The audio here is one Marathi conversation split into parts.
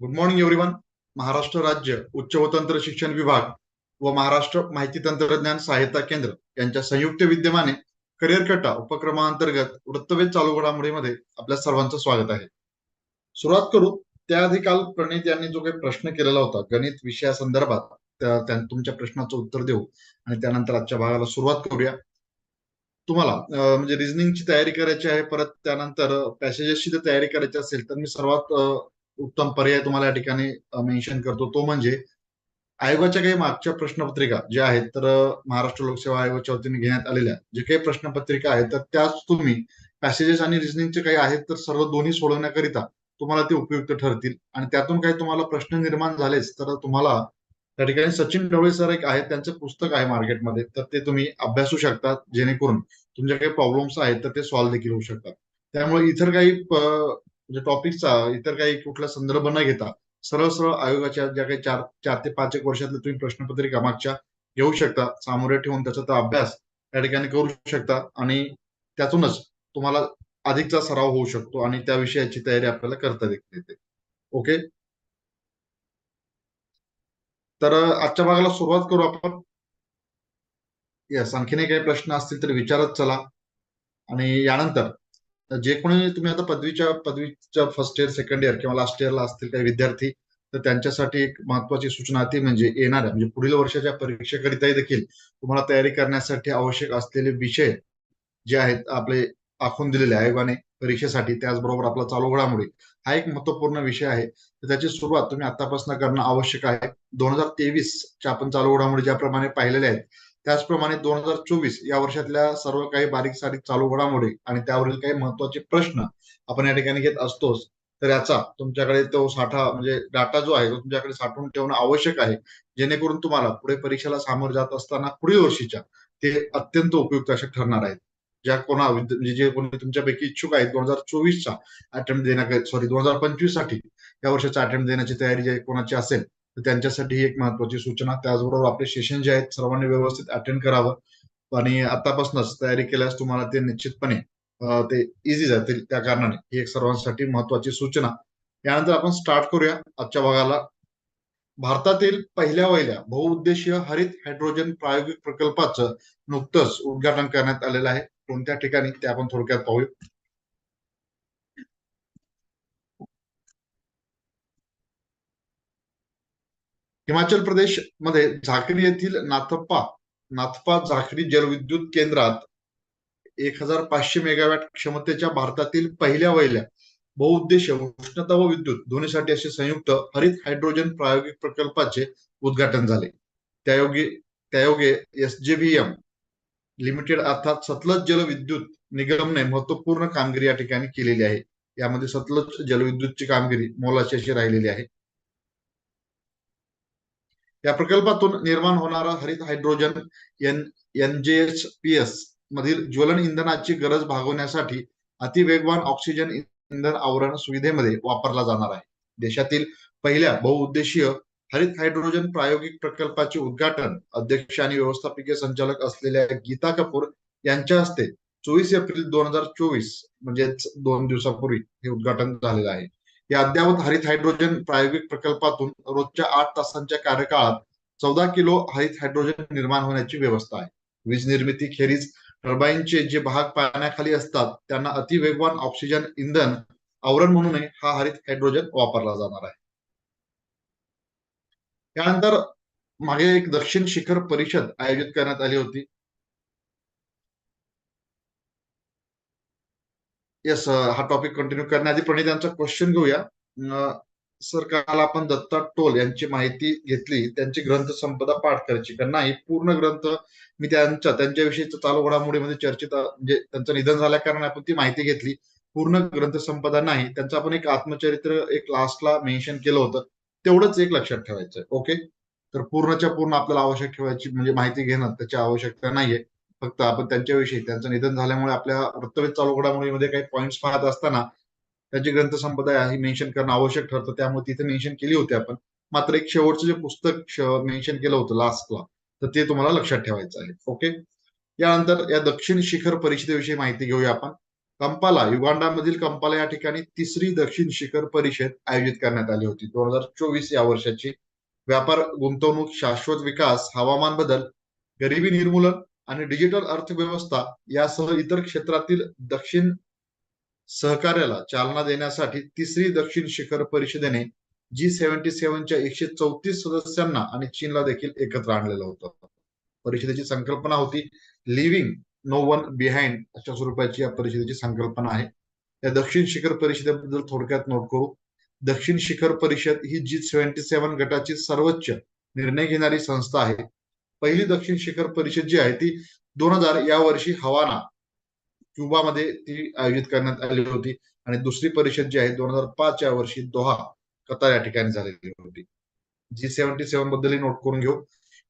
गुड मॉर्निंग एव्हरीवन महाराष्ट्र राज्य उच्च व तंत्र शिक्षण विभाग व महाराष्ट्र माहिती तंत्रज्ञान सहायता केंद्र यांच्या संयुक्त विद्यमाने करिअर कट्टा उपक्रमांतर्गत वृत्तवेध चालू घडामोडीमध्ये आपल्या सर्वांचं स्वागत आहे. सुरुवात करू. त्याआधी काल प्रणित यांनी जो काही प्रश्न केलेला होता गणित विषयासंदर्भात त्या तुमच्या प्रश्नाचं उत्तर देऊ आणि त्यानंतर आजच्या भागाला सुरुवात करूया. तुम्हाला म्हणजे रिझनिंगची तयारी करायची आहे परत त्यानंतर पॅसेजेसची जर तयारी करायची असेल तर मी सर्वात उत्तम पर्याय तुम्हाला या ठिकाणी मेन्शन करतो. तो म्हणजे आयोगाच्या काही मागच्या प्रश्नपत्रिका ज्या आहेत तर महाराष्ट्र लोकसेवा आयोगाच्या वतीने घेण्यात आलेल्या जे काही प्रश्नपत्रिका आहेत तर त्याच तुम्ही पॅसेजेस आणि रिझनिंगचे काही आहेत तर सर्व दोन्ही सोडवण्याकरिता तुम्हाला ते उपयुक्त ठरतील. आणि त्यातून काही तुम्हाला प्रश्न निर्माण झालेच तर तुम्हाला त्या ठिकाणी सचिन ढवळे सर एक आहेत त्यांचं पुस्तक आहे मार्केटमध्ये तर ते तुम्ही अभ्यासू शकता जेणेकरून तुमच्या काही प्रॉब्लेम्स आहेत तर ते सॉल्व्ह देखील होऊ शकतात. त्यामुळे इतर काही म्हणजे टॉपिकचा इतर काही कुठला संदर्भ न घेता सरळ सरळ आयोगाच्या ज्या काही चार चार ते पाच एक वर्षातल्या तुम्ही प्रश्नपत्रिका मागच्या घेऊ शकता सामोरे ठेवून त्याचा अभ्यास त्या ठिकाणी करू शकता आणि त्यातूनच तुम्हाला अधिकचा सराव होऊ शकतो आणि त्या विषयाची तयारी आपल्याला करता देखील येते. ओके तर आजच्या भागाला सुरुवात करू आपण. येस आणखीनही काही प्रश्न असतील तर विचारत चला. आणि यानंतर जे कोणी तुम्ही आता पदवीच्या पदवीच्या फर्स्ट इयर सेकंड इयर किंवा लास्ट इयरला असतील काही विद्यार्थी तर त्यांच्यासाठी एक महत्वाची सूचना ती म्हणजे येणाऱ्या म्हणजे पुढील वर्षाच्या परीक्षेकरिताही देखील तुम्हाला तयारी करण्यासाठी आवश्यक असलेले विषय जे आहेत आपले आखून दिलेले आयोगाने परीक्षेसाठी त्याचबरोबर आपला चालू घडामोडी हा एक महत्त्वपूर्ण विषय आहे. तर त्याची सुरुवात तुम्ही आतापासून करणं आवश्यक आहे. दोन हजार तेवीस च्या आपण चालू घडामोडी ज्याप्रमाणे पाहिलेल्या आहेत त्याचप्रमाणे दोन हजार चोवीस या वर्षातल्या सर्व काही बारीक सारीक चालू घडामोडी आणि त्यावरील काही महत्त्वाचे प्रश्न आपण या ठिकाणी घेत असतोच तर याचा तुमच्याकडे तो साठा म्हणजे डाटा जो आहे तो तुमच्याकडे साठवून ठेवणं आवश्यक आहे. जेणेकरून तुम्हाला पुढे परीक्षेला सामोरं जात असताना पुढील वर्षीच्या ते अत्यंत उपयुक्त असे ठरणार आहेत. ज्या कोणा विद्य- म्हणजे जे कोणी तुमच्यापैकी इच्छुक आहेत दोन हजार चोवीसचा अटेम्प्ट देण्या सॉरी दोन हजार पंचवीससाठी या वर्षाचा अटेम्प्ट देण्याची तयारी जे कोणाची असेल तर त्यांच्यासाठी एक महत्वाची सूचना. त्याचबरोबर आपले सेशन जे आहेत सर्वांनी व्यवस्थित अटेंड करावं. आणि आतापासूनच तयारी केल्यास तुम्हाला ते निश्चितपणे ते इझी जातील त्या कारणाने. ही एक सर्वांसाठी महत्वाची सूचना. यानंतर आपण स्टार्ट करूया आजच्या भागाला. भारतातील पहिल्या वहिल्या बहुउद्देशीय हरित हायड्रोजन प्रायोगिक प्रकल्पाचं नुकतंच उद्घाटन करण्यात आलेलं आहे. कोणत्या ठिकाणी ते आपण थोडक्यात पाहूया. हिमाचल प्रदेशमध्ये झाकरी येथील नाथप्पा नाथपा झाकरी जलविद्युत केंद्रात एक हजार पाचशे मेगावॅट क्षमतेच्या भारतातील पहिल्या वहिल्या बहुउद्देश उष्णता व विद्युत दोन्हीसाठी असे संयुक्त हरित हायड्रोजन प्रायोगिक प्रकल्पाचे उद्घाटन झाले. त्यायोगे त्यायोगे एसजेव्हीएम लिमिटेड अर्थात सतलज जलविद्युत निगमने महत्त्वपूर्ण कामगिरी या ठिकाणी केलेली आहे. यामध्ये सतलज जलविद्युतची कामगिरी मोलाची अशी राहिलेली आहे. या प्रकल्पातून निर्माण होणारा हरित हायड्रोजन एन एन एनजेएसपीएस मधील ज्वलन इंधनाची गरज भागवण्यासाठी अतिवेगवान ऑक्सिजन इंधन आवरण सुविधेमध्ये वापरला जाणार आहे. देशातील पहिल्या बहुउद्देशीय हरित हायड्रोजन प्रायोगिक प्रकल्पाचे उद्घाटन अध्यक्ष आणि व्यवस्थापकीय संचालक असलेल्या गीता कपूर यांच्या हस्ते चोवीस एप्रिल दोन हजार चोवीस म्हणजेच दोन दिवसापूर्वी हे उद्घाटन झालेलं आहे. या अद्यावत हरित हायड्रोजन प्रायोगिक प्रकल्पातून रोजच्या आठ तासांच्या कार्यकाळात चौदा किलो हरित हायड्रोजन निर्माण होण्याची व्यवस्था आहे. वीज निर्मिती खेरीज टर्बाईनचे जे भाग पाण्याखाली असतात त्यांना अतिवेगवान ऑक्सिजन इंधन आवरण म्हणून हा हरित हायड्रोजन वापरला जाणार आहे. त्यानंतर मागे एक दक्षिण शिखर परिषद आयोजित करण्यात आली होती. येस uh, हा टॉपिक कंटिन्यू करण्याआधी प्रणित यांचा क्वेश्चन घेऊया. सर काल आपण दत्ता टोल यांची माहिती घेतली. त्यांची ग्रंथ संपदा पाठ करायची. का नाही पूर्ण ग्रंथ मी त्यांच्या त्यांच्याविषयी चालू घडामोडीमध्ये चर्चेत म्हणजे त्यांचं निधन झाल्या कारणाने आपण ती माहिती घेतली. पूर्ण ग्रंथ संपदा नाही. त्यांचं आपण एक आत्मचरित्र एक लास्टला मेन्शन केलं होतं. तेवढंच एक लक्षात ठेवायचं ओके तर पूर्णच्या पूर्ण आपल्याला आवश्यक ठेवायची म्हणजे माहिती घेणं त्याची आवश्यकता नाहीये. फक्त आपण त्यांच्याविषयी त्यांचं निधन झाल्यामुळे आपल्या वृत्तवेध चालू घडामोडीमध्ये काही पॉईंट्स पाहत असताना त्यांची ग्रंथसंपदा ही मेन्शन करणं आवश्यक ठरतं. त्यामुळे तिथे मेन्शन केली होती आपण. मात्र एक शेवटचं जे पुस्तक मेन्शन केलं होतं लास्टला तर ते तुम्हाला लक्षात ठेवायचं आहे. ओके यानंतर या दक्षिण शिखर परिषदेविषयी माहिती घेऊया आपण. कंपाला युगांडामधील कंपाला या ठिकाणी तिसरी दक्षिण शिखर परिषद आयोजित करण्यात आली होती. दोन हजार चोवीस या वर्षाची. व्यापार गुंतवणूक शाश्वत विकास हवामान बदल गरिबी निर्मूलन आणि डिजिटल अर्थव्यवस्था यासह इतर क्षेत्रातील दक्षिण सहकार्याला चालना देण्यासाठी तिसरी दक्षिण शिखर परिषदेने जी सेव्हन्टी सेव्हनच्या एकशे चौतीस सदस्यांना आणि चीनला देखील एकत्र आणलेलं होतं. परिषदेची संकल्पना होती लिव्हिंग नो वन बिहाइंड अशा स्वरूपाची या परिषदेची संकल्पना आहे. या दक्षिण शिखर परिषदेबद्दल थोडक्यात नोट करू. दक्षिण शिखर परिषद ही जी सेव्हन्टी सेव्हन गटाची सर्वोच्च निर्णय घेणारी संस्था आहे. पहिली दक्षिण शिखर परिषद जी आहे ती दोन हजार या वर्षी हवाना क्युबामध्ये ती आयोजित करण्यात आली होती. आणि दुसरी परिषद जी आहे दोन हजार पाच या वर्षी दोहा कतार या ठिकाणी झालेली होती. जी सेव्हन्टी सेव्हन बद्दलही नोट करून घेऊ.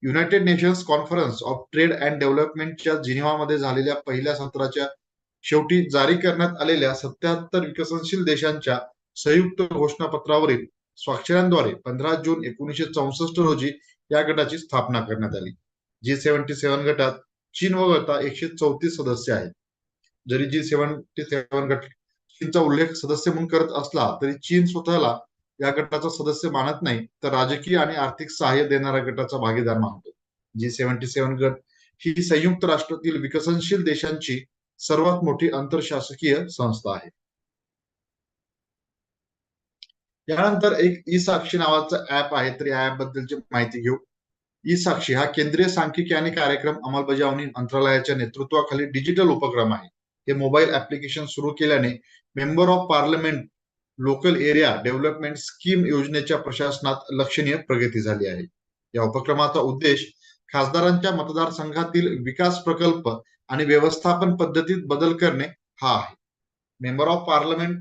United Nations conference of trade and डेव्हलपमेंटच्या जिनिव्हामध्ये झालेल्या पहिल्या सत्राच्या शेवटी जारी करण्यात आलेल्या सत्याहत्तर विकसनशील देशांच्या संयुक्त घोषणापत्रावरील स्वाक्षऱ्यांद्वारे पंधरा जून एकोणीसशे चौसष्ट रोजी या गटाची स्थापना करण्यात आली. जी सेव्हन्टी सेव्हन गटात चीन वगळता एकशे चौतीस सदस्य आहेत. जरी जी सेव्हन्टी सेव्हन गट चीनचा उल्लेख सदस्य म्हणून करत असला तरी चीन स्वतःला या गटाचा सदस्य मानत नाही तर राजकीय आणि आर्थिक सहाय्य देणाऱ्या गटाचा भागीदार मानतो. जी सेव्हन्टी सेव्हन गट ही संयुक्त राष्ट्रातील विकसनशील देशांची सर्वात मोठी आंतरशासकीय संस्था आहे. यानंतर एक ई साक्षी नावाचं ऍप आहे तर या ऍप बद्दलची माहिती घेऊ. ई साक्षी हा केंद्रीय सांख्यिकी आणि कार्यक्रम अंमलबजावणी मंत्रालयाच्या नेतृत्वाखाली डिजिटल उपक्रम आहे. हे मोबाईल ऍप्लिकेशन सुरू केल्याने member of parliament local area development scheme योजनेच्या प्रशासनात लक्षणीय प्रगती झाली आहे. या उपक्रमाचा उद्देश खासदारांच्या मतदारसंघातील विकास प्रकल्प आणि व्यवस्थापन पद्धतीत बदल करणे हा आहे. Member of parliament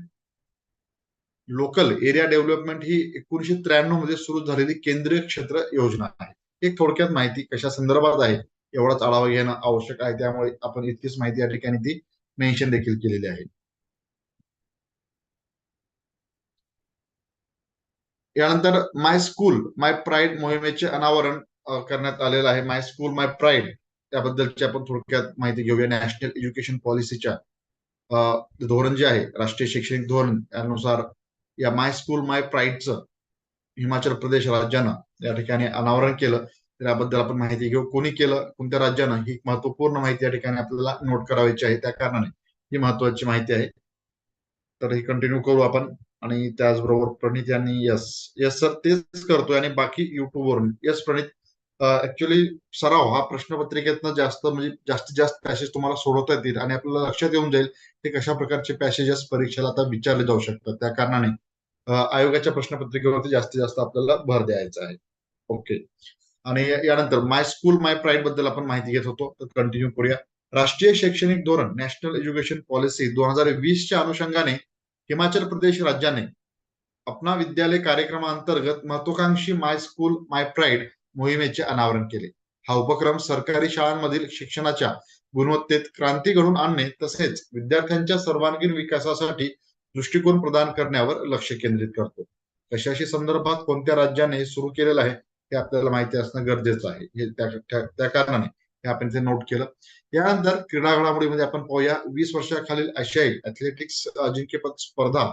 local area development ही एकोणीशे त्र्याण्णवमध्ये सुरू झालेली केंद्रीय क्षेत्र योजना आहे. एक थोडक्यात माहिती कशा संदर्भात आहे एवढाच आढावा घेणं आवश्यक आहे. त्यामुळे आपण इतकीच माहिती या ठिकाणी ती मेन्शन देखील केलेली आहे. यानंतर माय स्कूल माय प्राईड मोहिमेचे अनावरण करण्यात आलेलं आहे. माय स्कूल माय प्राईड त्याबद्दलची आपण थोडक्यात माहिती घेऊया. नॅशनल एज्युकेशन पॉलिसीच्या धोरण जे आहे राष्ट्रीय शैक्षणिक धोरण त्यानुसार या माय स्कूल माय प्राईडचं हिमाचल प्रदेश राज्यानं या ठिकाणी अनावरण केलं. त्याबद्दल आपण माहिती घेऊ. कोणी केलं? कोणत्या राज्यानं? ही महत्त्वपूर्ण माहिती या ठिकाणी आपल्याला नोट करायची आहे. त्या कारणाने ही महत्वाची माहिती आहे. तर ही कंटिन्यू करू आपण. आणि त्याचबरोबर प्रणित यांनी यस यस सर तेच करतोय. आणि बाकी युट्यूबवरून यस प्रणित. ऍक्च्युली सराव हा प्रश्नपत्रिकेतनं जास्त म्हणजे जास्तीत जास्त पॅसेज तुम्हाला सोडवता येतील आणि आपल्याला लक्षात येऊन जाईल ते कशा प्रकारचे पॅसेजेस परीक्षेला आता विचारले जाऊ शकतात. त्या कारणाने आयोगाच्या प्रश्नपत्रिकेवरती जास्तीत जास्त आपल्याला भर द्यायचा आहे. ओके. आणि यानंतर माय स्कूल माय प्राईडबद्दल आपण माहिती घेत होतो. तर कंटिन्यू करूया. राष्ट्रीय शैक्षणिक धोरण नॅशनल एज्युकेशन पॉलिसी दोन हजार वीसच्या अनुषंगाने हिमाचल प्रदेश राज्याने अपना विद्यालय कार्यक्रमाअंतर्गत महत्वाकांक्षी माय स्कूल माय प्राईड मोहिमेचे अनावरण केले. हा उपक्रम सरकारी शाळांमधील शिक्षणाच्या गुणवत्तेत क्रांती घडून आणणे तसेच विद्यार्थ्यांच्या सर्वांगीण विकासासाठी दृष्टिकोन प्रदान करण्यावर लक्ष केंद्रित करतो. कशाशी संदर्भात कोणत्या राज्याने सुरू केलेलं आहे हे आपल्याला माहिती असणं गरजेचं आहे. हे त्या कारणाने हे आपण ते नोट केलं. यानंतर क्रीडा घडामोडीमध्ये आपण पाहूया वीस वर्षाखालील आशियाई ऍथलेटिक्स अजिंक्यपद स्पर्धा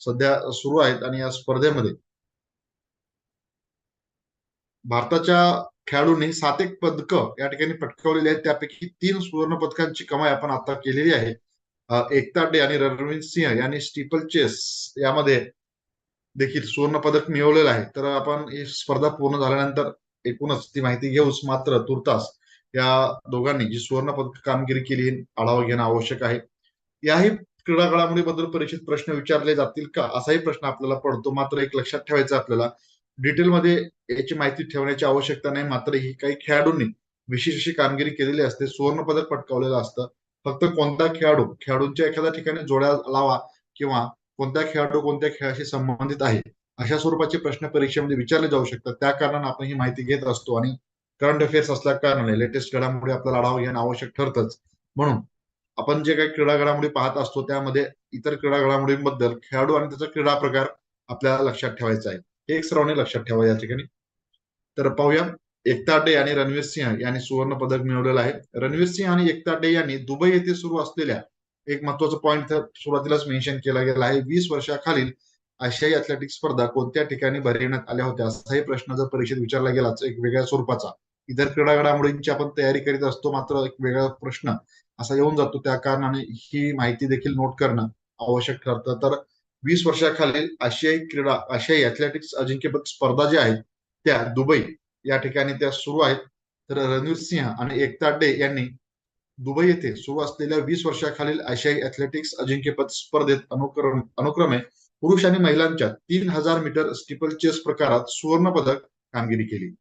सध्या सुरू आहेत आणि या स्पर्धेमध्ये भारताच्या खेळाडूंनी सात एक पदक या ठिकाणी पटकावलेली आहेत. त्यापैकी तीन सुवर्ण पदकांची कमाई आपण आता केलेली आहे. एकता डे आणि रणवीर सिंह यांनी स्टीपल चेस यामध्ये देखील सुवर्ण पदक मिळवलेलं आहे. तर आपण ही स्पर्धा पूर्ण झाल्यानंतर एकूणच ती माहिती घेऊच मात्र तुर्तास या दोघांनी जी सुवर्ण पदक कामगिरी केली आढावा घेणं आवश्यक आहे. याही क्रीडा घडामोडीबद्दल परीक्षेत प्रश्न विचारले जातील का? असाही प्रश्न आपल्याला पडतो. मात्र एक लक्षात ठेवायचा आपल्याला डिटेलमध्ये याची माहिती ठेवण्याची आवश्यकता नाही. मात्र ही काही खेळाडूंनी विशेष अशी कामगिरी केलेली असते. सुवर्ण पदक पटकावलेलं असतं. फक्त कोणता खेळाडू खेळाडूंच्या एखाद्या ठिकाणी जोड्या लावा किंवा कोणत्या खेळाडू कोणत्या खेळाशी संबंधित आहे अशा स्वरूपाचे प्रश्न परीक्षेमध्ये विचारले जाऊ शकतात. त्या कारणाने आपण ही माहिती घेत असतो आणि करंट अफेअर्स असल्या कारणाने लेटेस्ट घडामोडी आपल्याला आढावा घेणं आवश्यक ठरतच. म्हणून आपण जे काही क्रीडा घडामोडी पाहत असतो त्यामध्ये इतर क्रीडा घडामोडींबद्दल खेळाडू आणि त्याचा क्रीडा प्रकार आपल्याला लक्षात ठेवायचा आहे. हे एक सर्वांनी लक्षात ठेवा या ठिकाणी. तर पाहूया. एकता डे आणि रणवीर सिंह यांनी सुवर्ण पदक मिळवलेलं आहे. रणवीर सिंह आणि एकता डे यांनी दुबई येथे सुरू असलेल्या एक महत्त्वाचा पॉईंट सुरुवातीलाच मेन्शन केला गेला आहे. वीस वर्षाखालील आशियाई अथलेटिक्स स्पर्धा कोणत्या ठिकाणी भरविण्यात आल्या होत्या? असाही प्रश्न जर परीक्षेत विचारला गेलाच एक वेगळ्या स्वरूपाचा. इतर क्रीडा घडामोडींची आपण तयारी करीत असतो मात्र एक वेगळा प्रश्न असा येऊन जातो. त्या कारणाने ही माहिती देखील नोट करणं आवश्यक ठरतं. तर वीस वर्षाखालील आशियाई क्रीडा आशियाई अथलेटिक्स अजिंक्यपद स्पर्धा ज्या आहेत त्या दुबई या ठिकाणी त्या सुरू आहेत. तर रणवीर सिंह आणि एकता डे यांनी दुबई येथे सुरू असलेल्या वीस वर्षाखालील आशियाई अथलेटिक्स अजिंक्यपद स्पर्धेत अनुक्रम अनुक्रमे पुरुष आणि महिलांच्या तीन हजार मीटर स्टिपल चेस प्रकारात सुवर्ण पदक कामगिरी केली.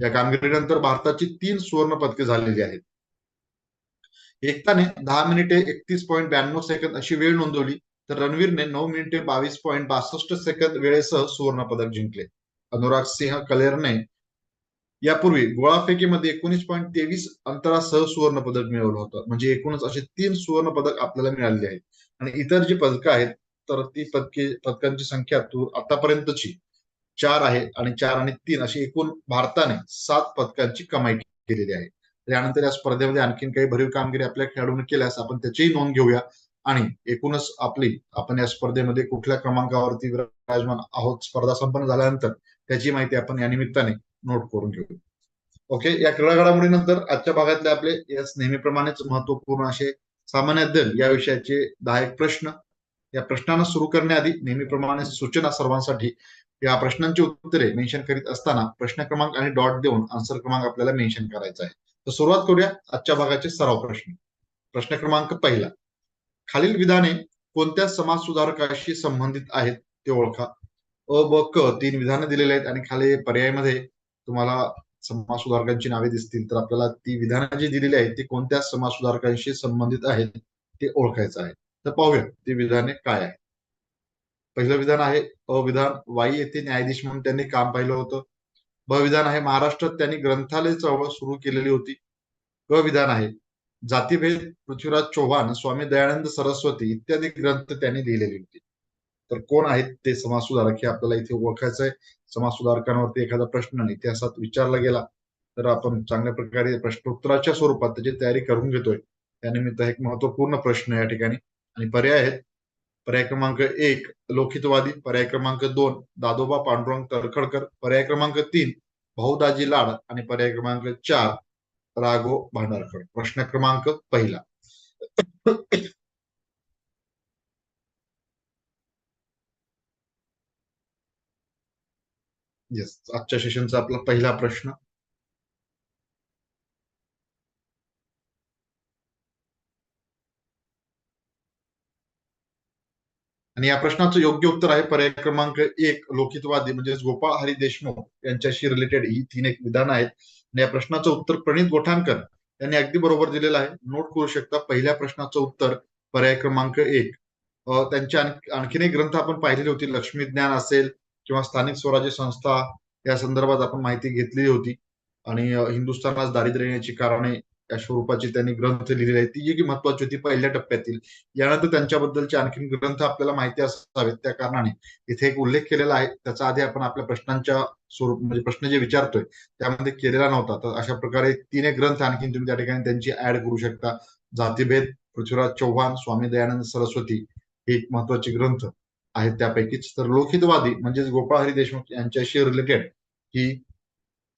या कामगिरीनंतर भारताची तीन सुवर्ण पदके झालेली आहेत. एकताने दहा मिनिटे एकतीस पॉईंट ब्याण्णव सेकंद अशी वेळ नोंदवली तर रणवीरने नऊ मिनिटे बावीस पॉईंट बासष्ट सेकंद वेळेसह सुवर्ण पदक जिंकले. अनुराग सिंह कलेरने यापूर्वी गोळाफेकीमध्ये एकोणीस पॉईंट तेवीस अंतरासह सुवर्ण पदक मिळवलं होतं. म्हणजे एकूणच असे तीन सुवर्ण पदक आपल्याला मिळालेले आहेत. आणि इतर जी पदकं आहेत तर ती पदके पदकांची संख्या आतापर्यंतची चार आहे आणि चार आणि तीन अशी एकूण भारताने सात पदकांची कमाई केलेली आहे. त्यानंतर या स्पर्धेमध्ये आणखीन काही भरीव कामगिरी आपल्या खेळाडूंनी केल्यास आपण त्याचीही नोंद घेऊया. आणि एकूणच आपली आपण या स्पर्धेमध्ये कुठल्या क्रमांकावरती विराजमान आहोत? स्पर्धा संपन्न झाल्यानंतर त्याची माहिती आपण या निमित्ताने नोट करून घेऊ. ओके या क्रीडा घडामोडीनंतर आजच्या भागातले आपले यास नेहमीप्रमाणेच महत्त्वपूर्ण असे सामान्य अध्ययन या विषयाचे दहा एक प्रश्न. या प्रश्नांना सुरू करण्याआधी नेहमीप्रमाणे सूचना सर्वांसाठी या प्रश्नांची उत्तरे मेन्शन करीत असताना प्रश्न क्रमांक आणि डॉट देऊन आन्सर क्रमांक आपल्याला मेन्शन करायचा आहे. तर सुरुवात करूया आजच्या भागाचे सराव प्रश्न. प्रश्न क्रमांक पहिला. खालील विधाने कोणत्या समाज सुधारकाशी संबंधित आहेत ते ओळखा. अ ब क तीन विधानं दिलेले आहेत आणि खाली पर्यायमध्ये तुम्हाला समाज सुधारकांची नावे दिसतील तर आपल्याला ती विधानं जी दिलेली आहेत ती कोणत्या समाज सुधारकांशी संबंधित आहेत ते ओळखायचं आहे. तर पाहूया ती विधाने काय आहेत. पहिलं विधान आहे अविधान. वाई येथे न्यायाधीश म्हणून त्यांनी काम पाहिलं होतं. ब विधान आहे महाराष्ट्रात त्यांनी ग्रंथालय चळवळ सुरू केलेली होती. क विधान आहे जातीभेद पृथ्वीराज चौहान स्वामी दयानंद सरस्वती इत्यादी ग्रंथ त्यांनी लिहिलेले होते. तर कोण आहेत ते समाज सुधारक हे आपल्याला इथे ओळखायचं आहे समाज सुधारकांवरती एखादा प्रश्न इतिहासात विचारला गेला तर आपण चांगल्या प्रकारे प्रश्नोत्तराच्या स्वरूपात त्याची तयारी करून घेतोय. त्यानिमित्त एक महत्त्वपूर्ण प्रश्न या ठिकाणी. आणि पर्याय आहेत. पर्याय क्रमांक एक लोकितवादी पर्याय क्रमांक दोन दादोबा पांडुरंग तरखडकर. पर्याय क्रमांक तीन भाऊदाजी लाड. आणि पर्याय क्रमांक चार राघो भांडारकर. प्रश्न क्रमांक पहिला. येस आजच्या सेशनचा आपला पहिला प्रश्न. आणि या प्रश्नाचं योग्य उत्तर आहे पर्याय क्रमांक एक लोकितवादी म्हणजेच गोपाळ हरी देशमुख यांच्याशी रिलेटेड ही तीन एक विधान आहेत. आणि या प्रश्नाचं उत्तर प्रणित गोठाणकर यांनी अगदी बरोबर दिलेलं आहे. नोट करू शकता पहिल्या प्रश्नाचं उत्तर पर्याय क्रमांक एक. त्यांच्या आणखीन एक ग्रंथ आपण पाहिलेले होते लक्ष्मी ज्ञान असेल किंवा स्थानिक स्वराज्य संस्था या संदर्भात आपण माहिती घेतलेली होती. आणि हिंदुस्थानात दारिद्र्य येण्याची कारणे या स्वरूपाची त्यांनी ग्रंथ लिहिलेले आहेत. ती जी महत्वाची होती पहिल्या टप्प्यातील. यानंतर त्यांच्याबद्दलचे आणखी ग्रंथ आपल्याला माहिती असावेत. त्या कारणाने इथे एक उल्लेख केलेला आहे. त्याचा आधी आपण आपल्या प्रश्नांच्या स्वरूप म्हणजे प्रश्न जे विचारतोय त्यामध्ये केलेला नव्हता. तर अशा प्रकारे तीन एक ग्रंथ आणखी तुम्ही त्या ठिकाणी त्यांची ऍड करू शकता. जातीभेद पृथ्वीराज चौहान स्वामी दयानंद सरस्वती हे एक महत्त्वाचे ग्रंथ. आहेत त्यापैकीच तर लोकहितवादी म्हणजेच गोपाळ हरी देशमुख यांच्याशी रिलेटेड ही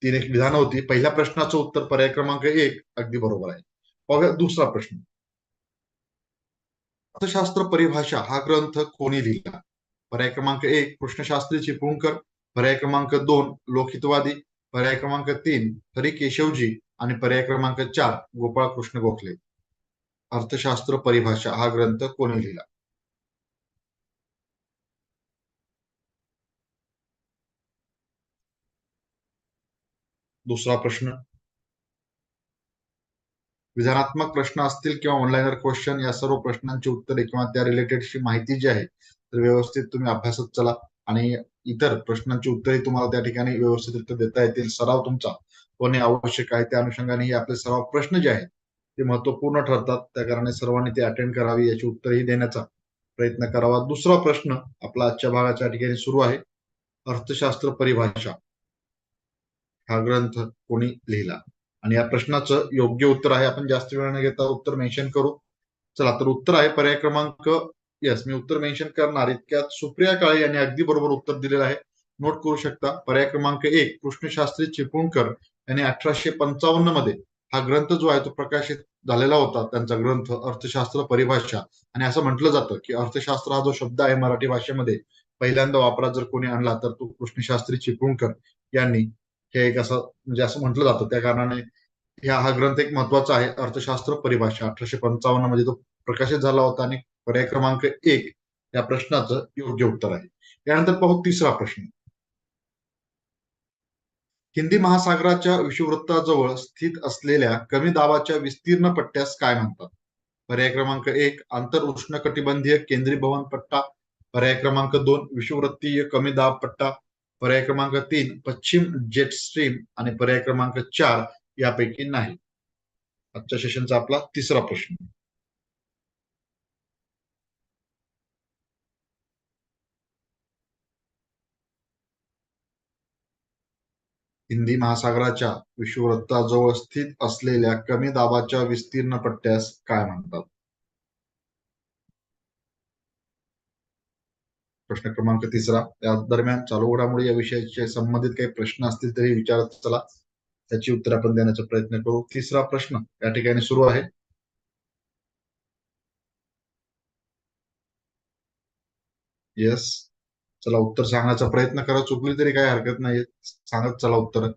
तीन एक विधान होती. पहिल्या प्रश्नाचं उत्तर पर्याय क्रमांक एक अगदी बरोबर आहे. पाहूया दुसरा प्रश्न. अर्थशास्त्र परिभाषा हा ग्रंथ कोणी लिहिला? पर्याय क्रमांक एक कृष्णशास्त्री चिपळूणकर. पर्याय क्रमांक दोन लोकहितवादी. पर्याय क्रमांक तीन हरी केशवजी आणि पर्याय क्रमांक चार गोपाळ कृष्ण गोखले. अर्थशास्त्र परिभाषा हा ग्रंथ कोणी लिहिला? दुसरा प्रश्न. विधानात्मक प्रश्न असतील किंवा ऑनलाईनर क्वेश्चन या सर्व प्रश्नांची उत्तरे किंवा त्या रिलेटेडची माहिती जी आहे तर व्यवस्थित तुम्ही अभ्यासात चला. आणि इतर प्रश्नांची उत्तरे तुम्हाला त्या ठिकाणी व्यवस्थित देता येतील. सराव तुमचा होणे आवश्यक आहे. त्या अनुषंगाने हे आपले सराव प्रश्न जे आहेत ते महत्त्वपूर्ण ठरतात. त्या कारणाने सर्वांनी ते अटेंड करावी याची उत्तरही देण्याचा प्रयत्न करावा. दुसरा प्रश्न आपला आजच्या भागाच्या ठिकाणी सुरू आहे. अर्थशास्त्र परिभाषा. हा ग्रंथ कोणी लिहिला? आणि या प्रश्नाचं योग्य उत्तर आहे आपण जास्त वेळ न घेता उत्तर मेन्शन करू. चला तर उत्तर आहे पर्याय क्रमांक येस मी उत्तर मेन्शन करणार. इतक्यात सुप्रिया काळे यांनी अगदी बरोबर उत्तर दिलेलं आहे. नोट करू शकता पर्याय क्रमांक एक कृष्णशास्त्री चिपळूणकर यांनी अठराशे पंचावन्नमध्ये हा ग्रंथ जो आहे तो प्रकाशित झालेला होता त्यांचा ग्रंथ अर्थशास्त्र परिभाषा. आणि असं म्हटलं जातं की अर्थशास्त्र हा जो शब्द आहे मराठी भाषेमध्ये पहिल्यांदा वापरात जर कोणी आणला तर तो कृष्णशास्त्री चिपळूणकर यांनी हे एक असं म्हणजे असं म्हटलं जातं त्या कारणाने ह्या हा ग्रंथ एक महत्त्वाचा आहे. अर्थशास्त्र परिभाषा. अठराशे पंचावन्नमध्ये तो प्रकाशित झाला होता आणि पर्याय क्रमांक एक या प्रश्नाचं योग्य उत्तर आहे. यानंतर पाहू तिसरा प्रश्न. हिंदी महासागराच्या विषुववृत्ताजवळ स्थित असलेल्या कमी दाबाच्या विस्तीर्ण पट्ट्यास काय म्हणतात? पर्याय क्रमांक एक आंतर उष्णकटिबंधीय केंद्रीय भवन पट्टा. पर्याय क्रमांक दोन विषुववृत्तीय कमी दाब पट्टा. पर्याय क्रमांक तीन पश्चिम जेट स्ट्रीम आणि पर्याय क्रमांक चार यापैकी नाही. आजच्या सेशनचा आपला तिसरा प्रश्न. हिंदी महासागराच्या विषुववृत्ताजवळ स्थित असलेल्या कमी दाबाच्या विस्तीर्ण पट्ट्यास काय म्हणतात? प्रश्न क्रमांक तिसरा. या दरम्यान चालू घडामोडी या विषयाचे संबंधित काही प्रश्न असतील तरी विचारत चला. त्याची उत्तर आपण देण्याचा प्रयत्न करू. तिसरा प्रश्न या ठिकाणी सुरू आहे. येस चला उत्तर सांगण्याचा प्रयत्न करा. चुकली तरी काही हरकत नाही सांगत चला उत्तर.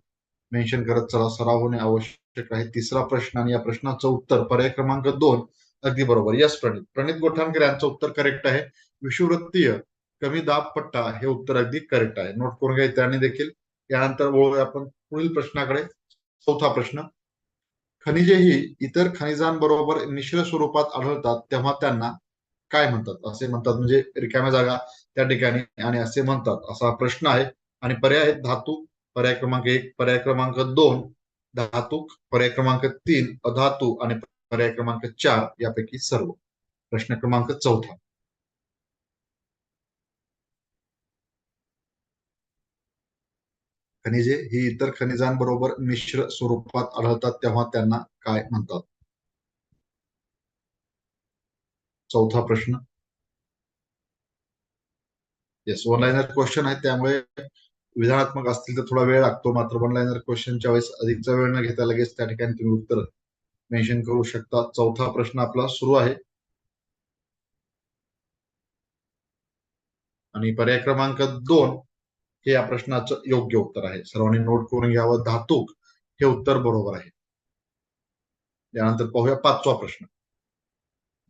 मेन्शन करत चला. सराव होणे आवश्यक आहे. तिसरा प्रश्न आणि या प्रश्नाचं उत्तर पर्याय क्रमांक दोन. अगदी बरोबर. यस प्रणित प्रणित गोठाणकर यांचं उत्तर करेक्ट आहे. विषुवृत्तीय कमी दाब पट्टा हे उत्तर अगदी करेक्ट आहे. नोट करून घ्या त्यांनी देखील. यानंतर वळूया आपण पुढील प्रश्नाकडे. चौथा प्रश्न. खनिजे ही इतर खनिजांबरोबर मिश्र स्वरूपात आढळतात तेव्हा त्यांना काय म्हणतात? असे म्हणतात म्हणजे रिकाम्या जागा त्या ठिकाणी आणि असे म्हणतात. असा प्रश्न आहे. आणि पर्याय आहेत धातू पर्याय क्रमांक एक पर्याय क्रमांक दोन धातू पर्याय क्रमांक तीन अधातू आणि पर्याय क्रमांक चार यापैकी सर्व. प्रश्न क्रमांक चौथा. खनिजे ही इतर खनिजांबरोबर मिश्र स्वरूपात आढळतात तेव्हा त्यांना काय म्हणतात? चौथा प्रश्न. येस वन लाईनर क्वेश्चन आहे त्यामुळे विधानात्मक असतील तर थोडा वेळ लागतो मात्र वन लाईनर क्वेश्चनच्या वेळेस अधिकचा वेळ न घेता लगेच त्या ठिकाणी तुम्ही उत्तर मेन्शन करू शकता. चौथा प्रश्न आपला सुरू आहे. आणि पर्याय क्रमांक दोन हे या प्रश्नाचं योग्य उत्तर आहे. सर्वांनी नोट करून घ्यावं. धातूक हे उत्तर बरोबर आहे. त्यानंतर पाहूया पाचवा प्रश्न.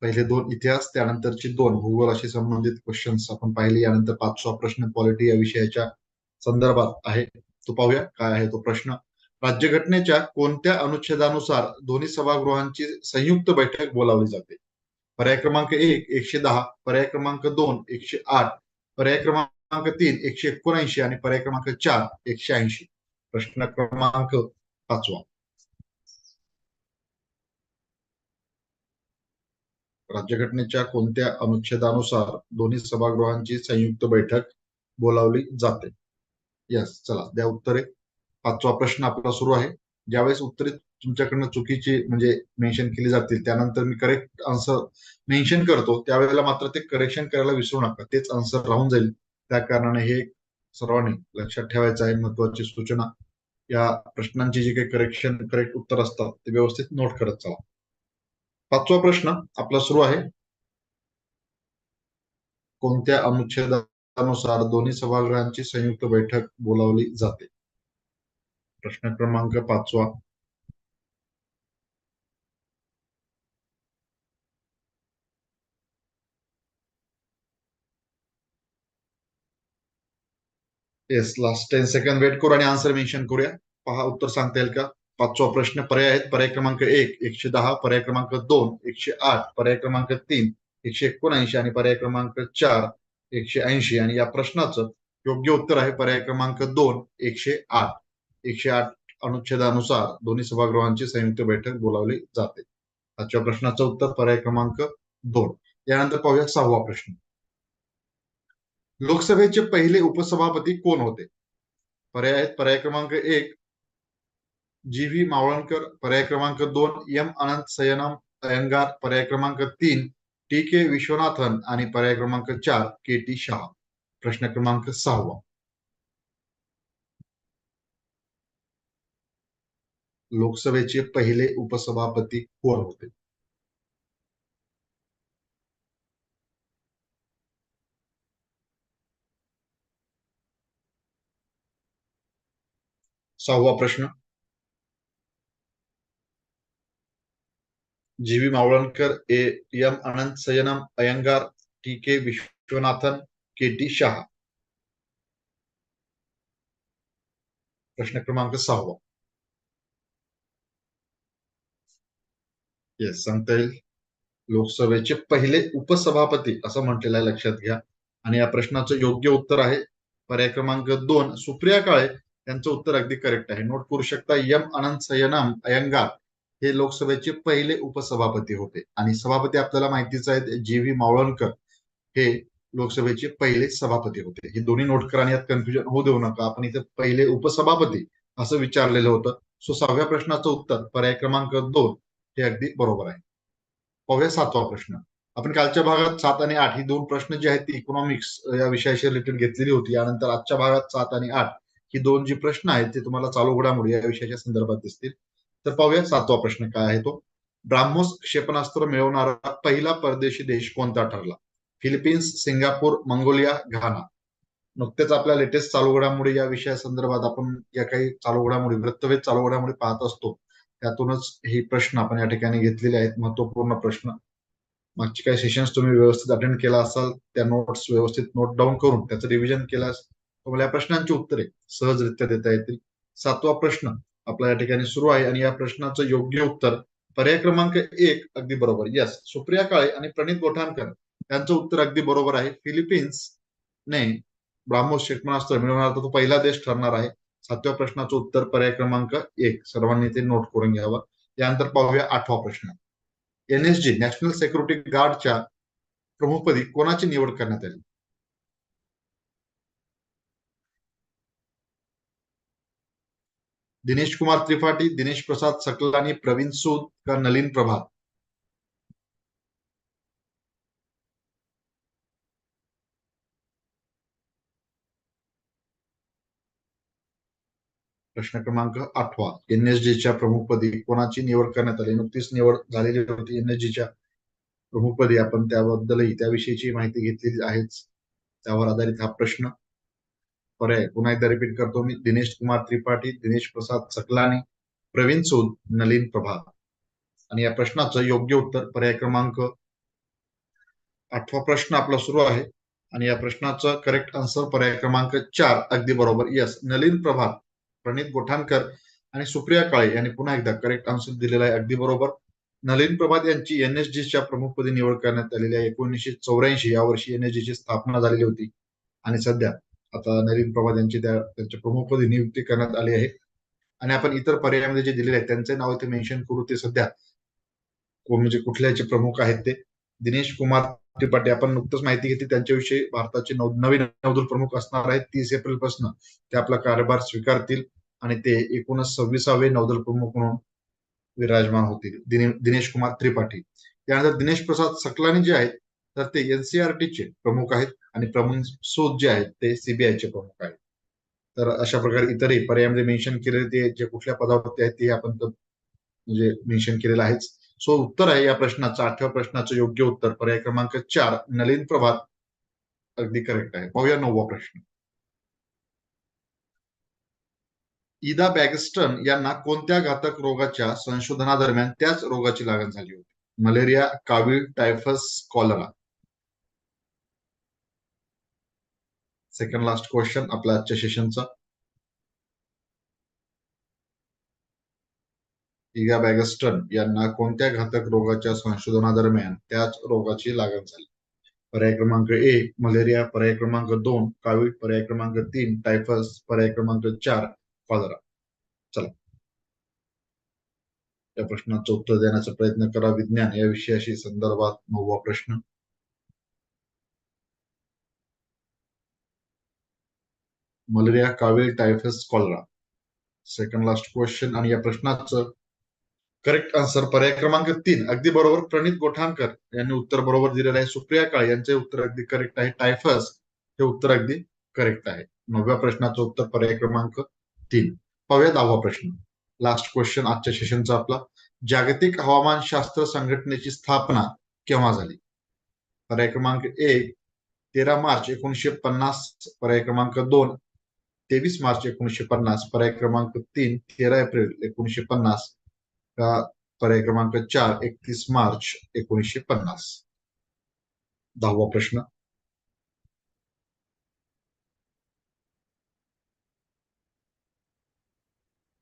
पहिले दोन इतिहास त्यानंतरची दोन भूगोलाशी संबंधित क्वेश्चन्स आपण पाहिले. यानंतर पाचवा प्रश्न पॉलिटी या विषयाच्या संदर्भात आहे. तो पाहूया काय आहे तो प्रश्न. राज्यघटनेच्या कोणत्या अनुच्छेदानुसार दोन्ही सभागृहांची संयुक्त बैठक बोलावली जाते? पर्याय क्रमांक एक एकशे दहा पर्याय क्रमांक दोन एकशे आठ पर्याय क्रमांक तीन एकशे एकोणऐंशी आणि पर्याय क्रमांक चार एकशे ऐंशी. प्रश्न क्रमांक पाचवा. राज्यघटनेच्या कोणत्या अनुच्छेदानुसार दोन्ही सभागृहांची संयुक्त बैठक बोलावली जाते? यस चला द्या उत्तरे. पाचवा प्रश्न आपला सुरू आहे. ज्यावेळेस उत्तरे तुमच्याकडनं चुकीची म्हणजे मेन्शन केली जातील त्यानंतर मी करेक्ट आन्सर मेन्शन करतो. त्यावेळेला मात्र ते करेक्शन करायला विसरू नका. तेच आन्सर राहून जाईल. त्या कारणाने हे सर्वांनी लक्षात ठेवायचं आहे महत्वाची सूचना. या प्रश्नांची जी काही करेक्शन करेक्ट उत्तर असतात ते व्यवस्थित नोट करत चला. पाचवा प्रश्न आपला सुरू आहे. कोणत्या अनुच्छेदानुसार दोन्ही सभागृहांची संयुक्त बैठक बोलावली जाते? प्रश्न क्रमांक पाचवा. Yes last ten second wait करू आणि आन्सर मेन्शन करूया पहा उत्तर सांगता येईल का पाचवा प्रश्न पर्याय आहेत पर्याय क्रमांक एक एकशे दहा पर्याय क्रमांक दोन एकशे आठ पर्याय क्रमांक तीन एकशे एकोणऐंशी आणि पर्याय क्रमांक चार एकशे ऐंशी आणि या प्रश्नाचं योग्य उत्तर आहे पर्याय क्रमांक दोन एकशे आठ एकशे आठ अनुच्छेदानुसार दोन्ही सभागृहांची संयुक्त बैठक बोलावली जाते आजच्या प्रश्नाचं उत्तर पर्याय क्रमांक दोन यानंतर पाहूया सहावा प्रश्न लोकसभेचे पहिले उपसभापती कोण होते? पर्याय आहेत पर्याय क्रमांक एक जी व्ही मावळणकर पर्याय क्रमांक दोन एम अनंत सयनम अयंगार पर्याय क्रमांक तीन टी के विश्वनाथन आणि पर्याय क्रमांक चार के टी शहा. प्रश्न क्रमांक सहावा. लोकसभेचे पहिले उपसभापती कोण होते? सहावा प्रश्न. G V Mavalankar A. M. Ananth Sayanam Ayyangar T. K. Vishwanathan K. T. Shah. प्रश्न क्रमांक सहावा. येस सांगता येईल. लोकसभेचे पहिले उपसभापती असं म्हटलेलं आहे लक्षात घ्या. आणि या प्रश्नाचं योग्य उत्तर आहे. पर्याय क्रमांक दोन सुप्रिया काळे यांचं उत्तर अगदी करेक्ट आहे. नोट करू शकता यम अनंत सयनम अयंगार हे लोकसभेचे पहिले उपसभापती होते. आणि सभापती आपल्याला माहितीच आहेत जी व्ही मावळणकर हे लोकसभेचे पहिले सभापती होते. हे दोन्ही नोट करा आणि यात कन्फ्युजन होऊ देऊ नका. आपण इथे पहिले उपसभापती असं विचारलेलं होतं. सो सहाव्या प्रश्नाचं उत्तर पर्याय क्रमांक दोन हे अगदी बरोबर आहे. पाहूया सातवा प्रश्न. आपण कालच्या भागात सात आणि आठ ही दोन प्रश्न जे आहेत ती इकॉनॉमिक्स या विषयाशी रिलेटेड घेतलेली होती. यानंतर आजच्या भागात सात आणि आठ ही दोन जी प्रश्न आहेत ते तुम्हाला चालू घडामोडी या विषयाच्या संदर्भात दिसतील. तर पाहूया सातवा प्रश्न काय आहे तो. ब्राह्मोस क्षेपणास्त्र मिळवणारा पहिला परदेशी देश कोणता ठरला? Philippines Singapore Mongolia Ghana. नुकतेच आपल्या लेटेस्ट चालू घडामोडी या विषया संदर्भात आपण या काही चालू घडामोडी वृत्तवेध चालू घडामोडी पाहत असतो. त्यातूनच हे प्रश्न आपण या ठिकाणी घेतलेले आहेत. महत्त्वपूर्ण प्रश्न. मागचे काही सेशन्स तुम्ही व्यवस्थित अटेंड केला असाल त्या नोट्स व्यवस्थित नोट डाऊन करून त्याचं रिव्हिजन केल्यास तुम्हाला या प्रश्नांची उत्तरे सहजरित्या देता येतील. सातवा प्रश्न आपल्या या ठिकाणी सुरू आहे आणि या प्रश्नाचं योग्य उत्तर पर्याय क्रमांक एक अगदी बरोबर. यस सुप्रिया काळे आणि प्रणित गोठाणकर यांचं उत्तर अगदी बरोबर आहे. फिलिपिन्स ने ब्राह्मोस क्षेपणास्त्र मिळवणार तो पहिला देश ठरणार आहे. सातव्या प्रश्नाचं उत्तर पर्याय क्रमांक एक. सर्वांनी ते नोट करून घ्यावं. यानंतर पाहूया आठवा प्रश्न. एनएसजी नॅशनल सेक्युरिटी गार्डच्या प्रमुखपदी कोणाची निवड करण्यात आली? दिनेश कुमार त्रिपाठी दिनेश प्रसाद सकलानी प्रवीण सूद का नलिन प्रभात? प्रश्न क्रमांक आठवा. एनएसडीच्या प्रमुखपदी कोणाची निवड करण्यात आली? नुकतीच निवड झालेली होती. एनएसडीच्या प्रमुखपदी आपण त्याबद्दलही त्याविषयीची माहिती घेतलेली आहेच. त्यावर आधारित हा प्रश्न. पर्याय पुन्हा एकदा रिपीट करतो मी. दिनेश कुमार त्रिपाठी दिनेश प्रसाद सकलानी प्रवीण सूद नलिन प्रभात आणि या प्रश्नाचं योग्य उत्तर पर्याय क्रमांक आठवा प्रश्न आपला सुरू आहे. आणि या प्रश्नाचं करेक्ट आन्सर पर्याय क्रमांक चार अगदी बरोबर. यस नलिन प्रभात प्रणित गोठाणकर आणि सुप्रिया काळे यांनी पुन्हा एकदा करेक्ट आन्सर दिलेला आहे. अगदी बरोबर. नलिन प्रभात यांची एनएसजीच्या प्रमुखपदी निवड करण्यात आलेली आहे. एकोणीसशे चौऱ्याऐंशी या वर्षी एनएसजीची स्थापना झालेली होती. आणि सध्या आता नवीन प्रभात यांची त्या त्यांच्या प्रमुखपदी नियुक्ती करण्यात आली आहे. आणि आपण इतर पर्यायामध्ये जे दिलेले आहेत त्यांचे नाव ते मेन्शन करू. ते सध्या म्हणजे कुठल्याचे प्रमुख आहेत ते. दिनेश कुमार त्रिपाठी आपण नुकतंच माहिती घेतली. त्यांच्याविषयी भारताचे नवीन नौदल प्रमुख असणार आहेत. तीस एप्रिलपासून ते आपला कारभार स्वीकारतील. आणि ते एकूणच सव्वीसावे नौदल प्रमुख म्हणून विराजमान होतील. दिनेश कुमार त्रिपाठी. त्यानंतर दिनेश प्रसाद सकलानी जे आहेत तर ते एनसीआरटीचे प्रमुख आहेत आणि प्रमुख सूद जे आहेत ते सीबीआयचे प्रमुख आहेत. तर अशा प्रकारे इतरही पर्यायामध्ये मेन्शन केलेले ते जे कुठल्या पदावरती आहेत ते आपण म्हणजे मेन्शन केलेलं आहेच. सो उत्तर आहे या प्रश्नाचं आठव्या प्रश्नाचं योग्य उत्तर. पर्याय क्रमांक चार नलिन प्रभात. अगदी करेक्ट आहे. पाहूया नववा प्रश्न. इदा बॅगस्टन यांना कोणत्या घातक रोगाच्या संशोधनादरम्यान त्याच रोगाची लागण झाली होती? मलेरिया कावीळ typhus cholera. Second last question आपल्या आजच्या सेशनचा इगा बॅगस्टन यांना कोणत्या घातक रोगाच्या संशोधनादरम्यान त्याच रोगाची लागण झाली? पर्याय क्रमांक एक मलेरिया. पर्याय क्रमांक दोन कावीड पर्याय क्रमांक तीन टायफस. पर्याय क्रमांक चार कॉलरा. चला. या प्रश्नाचं उत्तर देण्याचा प्रयत्न करा. विज्ञान या विषयाशी संदर्भात नववा प्रश्न. मलेरिया कावीळ typhus cholera. Second last question आणि या प्रश्नाचं करेक्ट आन्सर पर्याय क्रमांक तीन. अगदी बरोबर प्रणित गोठाणकर यांनी उत्तर बरोबर दिलेलं आहे. सुप्रिया काळे यांचे उत्तर अगदी करेक्ट आहे. टायफस हे उत्तर अगदी करेक्ट आहे. नवव्या प्रश्नाचं उत्तर पर्याय क्रमांक तीन. पाहूया दहावा प्रश्न. लास्ट क्वेश्चन आजच्या सेशनचा आपला. जागतिक हवामानशास्त्र संघटनेची स्थापना केव्हा झाली? पर्याय क्रमांक एक तेरा मार्च एकोणीसशे पन्नास. पर्याय क्रमांक दोन तेवीस मार्च एकोणीसशे पन्नास पर्याय क्रमांक तीन तेरा एप्रिल एकोणीसशे पन्नास का पर्याय क्रमांक चार एकतीस मार्च एकोणीसशे पन्नास. दहावा प्रश्न.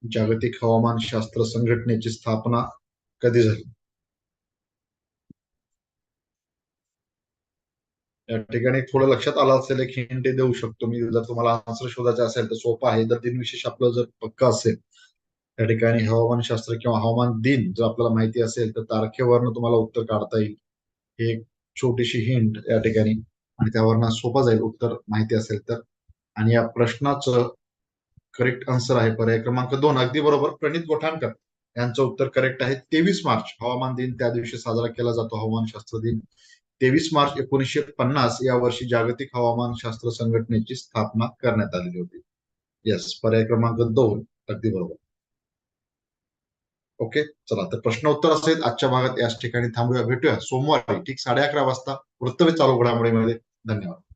जागतिक हवामानशास्त्र संघटनेची स्थापना कधी झाली? या ठिकाणी थोडं लक्षात आलं असेल एक हिंट देऊ शकतो मी. जर तुम्हाला आन्सर शोधायचा असेल तर सोपं आहे. जर दिनविशेष आपलं जर पक्क असेल त्या ठिकाणी हवामानशास्त्र किंवा हवामान दिन जर आपल्याला माहिती असेल तर तारखेवरनं तुम्हाला उत्तर काढता येईल. हे एक छोटीशी हिंट या ठिकाणी आणि त्यावरनं सोपं जाईल उत्तर माहिती असेल तर. आणि या प्रश्नाचं करेक्ट आन्सर आहे पर्याय क्रमांक दोन. अगदी बरोबर प्रणित गोठाणकर यांचं उत्तर करेक्ट आहे. तेवीस मार्च हवामान दिन त्या दिवशी साजरा केला जातो हवामानशास्त्र दिन. तेवीस मार्च एकोणीसशे पन्नास या वर्षी जागतिक हवामानशास्त्र संघटनेची स्थापना करण्यात आलेली होती. येस पर्याय क्रमांक दोन अगदी बरोबर. ओके चला तर प्रश्न उत्तर असेल. आजच्या भागात याच ठिकाणी थांबूया भेटूया. सोमवारी ठीक साडे अकरा वाजता वृत्तवे चालू घडामोडीमध्ये धन्यवाद.